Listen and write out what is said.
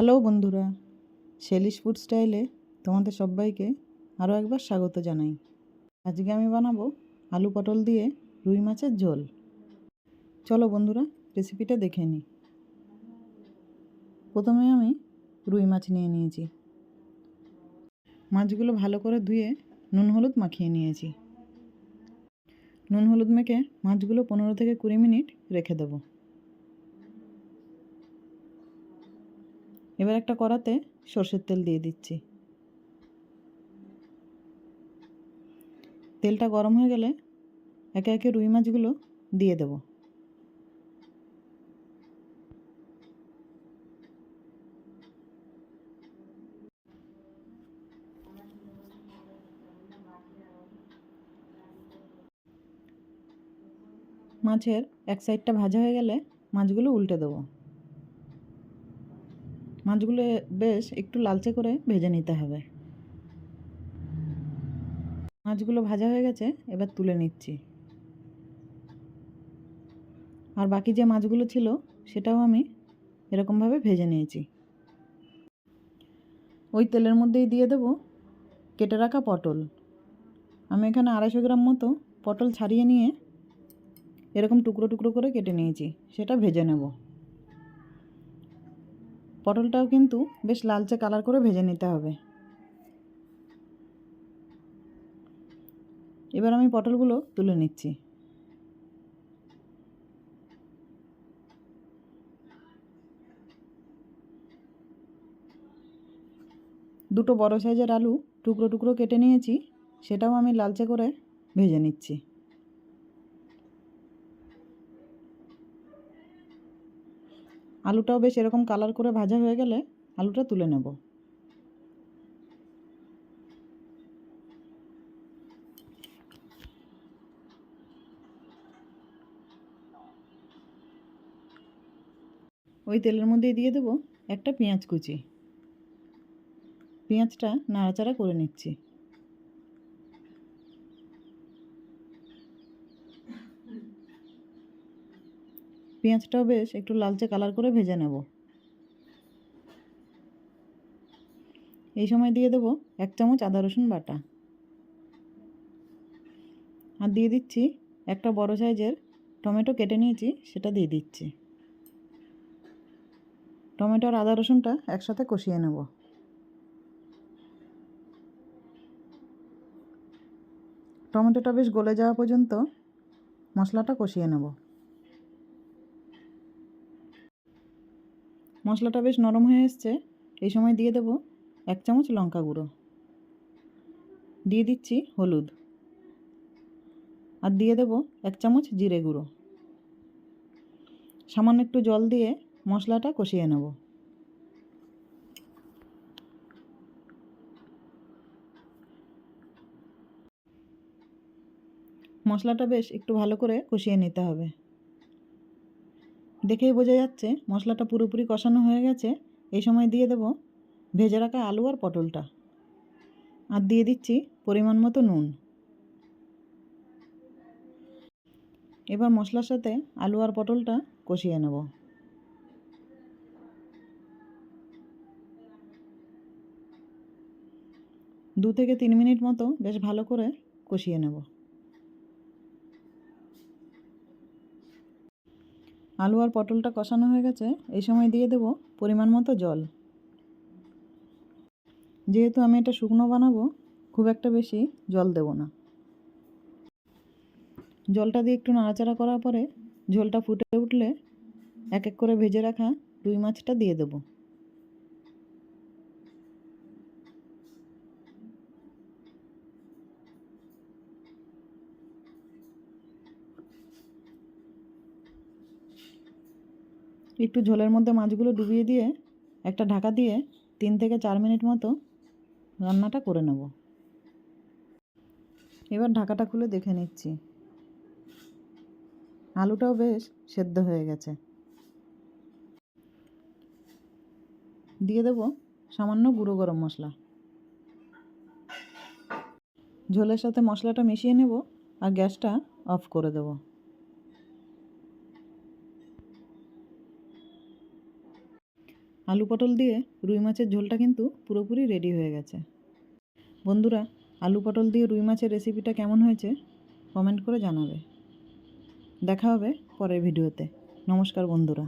Hello বন্ধুরা শেলিশ food স্টাইলে তোমাদের সবাইকে আরও একবার স্বাগত জানাই। আজকে আমি বানাবো আলু পটল দিয়ে রুই মাছের ঝোল। চলো বন্ধুরা রেসিপিটা দেখে নিই প্রথমে আমি রুই মাছ নিয়ে নিয়েছি। মাছগুলো ভালো করে ধুয়ে নুন হলুদ মাখিয়ে নিয়েছি। নুন হলুদ মেখে মাছগুলো পনেরো থেকে কুড়ি মিনিট রেখে দেবো। এবার একটা কড়াতে সর্ষের তেল দিয়ে দিচ্ছি। তেলটা গরম হয়ে গেলে একে একে রুই মাছগুলো দিয়ে দেব। মাছের এক সাইডটা ভাজা হয়ে গেলে মাছগুলো উল্টে দেবো। মাছগুলো বেশ একটু লালচে করে ভেজে নিতে হবে। মাছগুলো ভাজা হয়ে গেছে, এবার তুলে নিচ্ছি। আর বাকি যে মাছগুলো ছিল, সেটাও আমি এরকমভাবে ভেজে নিয়েছি। ওই তেলের মধ্যেই দিয়ে দেব কেটে রাখা পটল। আমি এখানে আড়াইশো গ্রাম মতো পটল ছাড়িয়ে নিয়ে এরকম টুকরো টুকরো করে কেটে নিয়েছি, সেটা ভেজে নেব। পটলটাও কিন্তু বেশ লালচে কালার করে ভেজে নিতে হবে। এবার আমি পটলগুলো তুলে নিচ্ছি। দুটো বড় সাইজের আলু টুকরো টুকরো কেটে নিয়েছি, সেটাও আমি লালচে করে ভেজে নিচ্ছি। আলুটাও বেশ এরকম কালার করে ভাজা হয়ে গেলে আলুটা তুলে নেব। ওই তেলের মধ্যেই দিয়ে দেবো একটা পেঁয়াজ কুচি। পেঁয়াজটা নাড়াচাড়া করে নিচ্ছি। পেঁয়াজটাও বেশ, একটু লালচে কালার করে ভেজে নেব। এই সময় দিয়ে দেব এক চামচ আদা রসুন বাটা। আর দিয়ে দিচ্ছি একটা বড় সাইজের টমেটো কেটে নিয়েছি, সেটা দিয়ে দিচ্ছি। টমেটো আর আদা রসুনটা একসাথে কষিয়ে নেব। টমেটোটা বেশ গলে যাওয়া পর্যন্ত মশলাটা কষিয়ে নেব। মশলাটা বেশ নরম হয়ে এসছে। এই সময় দিয়ে দেব এক চামচ লঙ্কা গুঁড়ো। দিয়ে দিচ্ছি হলুদ। আর দিয়ে দেব এক চামচ জিরে গুঁড়ো। সামান্য একটু জল দিয়ে মশলাটা কষিয়ে নেব। মশলাটা বেশ একটু ভালো করে কষিয়ে নিতে হবে। দেখেই বোঝা যাচ্ছে মশলাটা পুরোপুরি কষানো হয়ে গেছে। এই সময় দিয়ে দেব ভেজে রাখা আলু আর পটলটা। আর দিয়ে দিচ্ছি পরিমাণ মতো নুন। এবার মশলার সাথে আলু আর পটলটা কষিয়ে নেব। দু থেকে তিন মিনিট মতো বেশ ভালো করে কষিয়ে নেব। আলু আর পটলটা কষানো হয়ে গেছে, এই সময় দিয়ে দেব পরিমাণ মতো জল। যেহেতু আমি এটা শুকনো বানাবো, খুব একটা বেশি জল দেব না। জলটা দিয়ে একটু নাড়াচাড়া করার পরে ঝোলটা ফুটে উঠলে এক এক করে ভেজে রাখা রুই মাছটা দিয়ে দেবো। একটু ঝোলের মধ্যে মাছগুলো ডুবিয়ে দিয়ে, একটা ঢাকা দিয়ে তিন থেকে চার মিনিট মতো রান্নাটা করে নেব। এবার ঢাকাটা খুলে দেখে নিচ্ছি। আলুটাও বেশ সেদ্ধ হয়ে গেছে। দিয়ে দেব সামান্য গুঁড়ো গরম মশলা। ঝোলের সাথে মশলাটা মিশিয়ে নেব আর গ্যাসটা অফ করে দেবো। আলু পটল দিয়ে রুই মাছের ঝোলটা কিন্তু পুরোপুরি রেডি হয়ে গেছে। বন্ধুরা, আলু পটল দিয়ে রুই মাছের রেসিপিটা কেমন হয়েছে কমেন্ট করে জানাবে। দেখা হবে পরের ভিডিওতে নমস্কার বন্ধুরা।